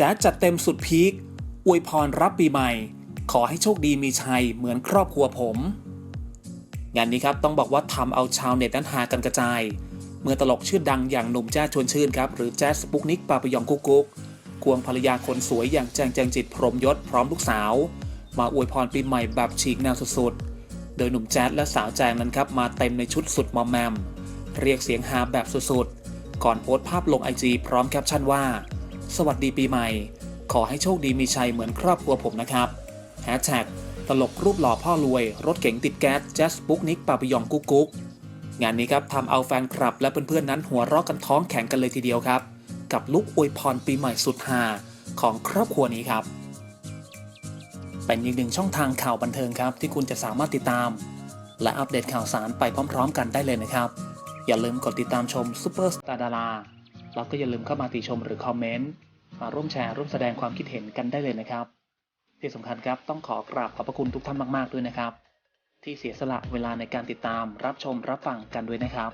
แจ๊ดจัดเต็มสุดพีคอวยพรรับปีใหม่ ขอให้โชคดีมีชัยเหมือนครอบครัวผม งานนี้ครับต้องบอกว่าทำเอาชาวเน็ตนั้นหากันกระจาย เมื่อตลกชื่อดังอย่างหนุ่มแจ๊ดชวนชื่นครับหรือแจ๊ดสปุกนิกปาปยองกุ๊กกุ๊กควงภรรยาคนสวยอย่างแจงแจงจิตพรหมยศพร้อมลูกสาว มาอวยพรปีใหม่แบบฉีกแนวสุดๆ โดยหนุ่มแจ๊ดและสาวแจงนั้นครับมาเต็มในชุดสุดมอมแมม เรียกเสียงฮาแบบสุดๆ ก่อนโพสต์ภาพลงไอจีพร้อมแคปชั่นว่า สวัสดีปีใหม่ ขอให้โชคดีมีชัยเหมือนครอบครัวผมนะครับแฮชแท็กตลกรูปหล่อพ่อรวย รถเก๋งติดแก๊สแจ๊สปุ๊กนิกปาปยองกุ๊กกุ๊กงานนี้ครับทำเอาแฟนคลับ และเพื่อนๆนั้นหัวเราะกันท้องแข็งกันเลยทีเดียวครับ กับลุกอวยพรปีใหม่สุดฮาของครอบครัวนี้ครับ เป็นอีกหนึ่งช่องทางข่าวบันเทิงครับ ที่คุณจะสามารถติดตาม และอัปเดตข่าวสารไปพร้อม ๆ กันได้เลยนะครับ อย่าลืมกดติดตามชมซูเปอร์สตาร์ดารา แล้วก็อย่าลืมเข้ามาติชมหรือคอมเมนต์มาร่วมแชร์ร่วมแสดงความคิดเห็นกันได้เลยนะครับ ที่สำคัญครับต้องขอกราบขอบพระคุณทุกท่านมาก ๆ ด้วยนะครับ ที่เสียสละเวลาในการติดตามรับชมรับฟังกันด้วยนะครับ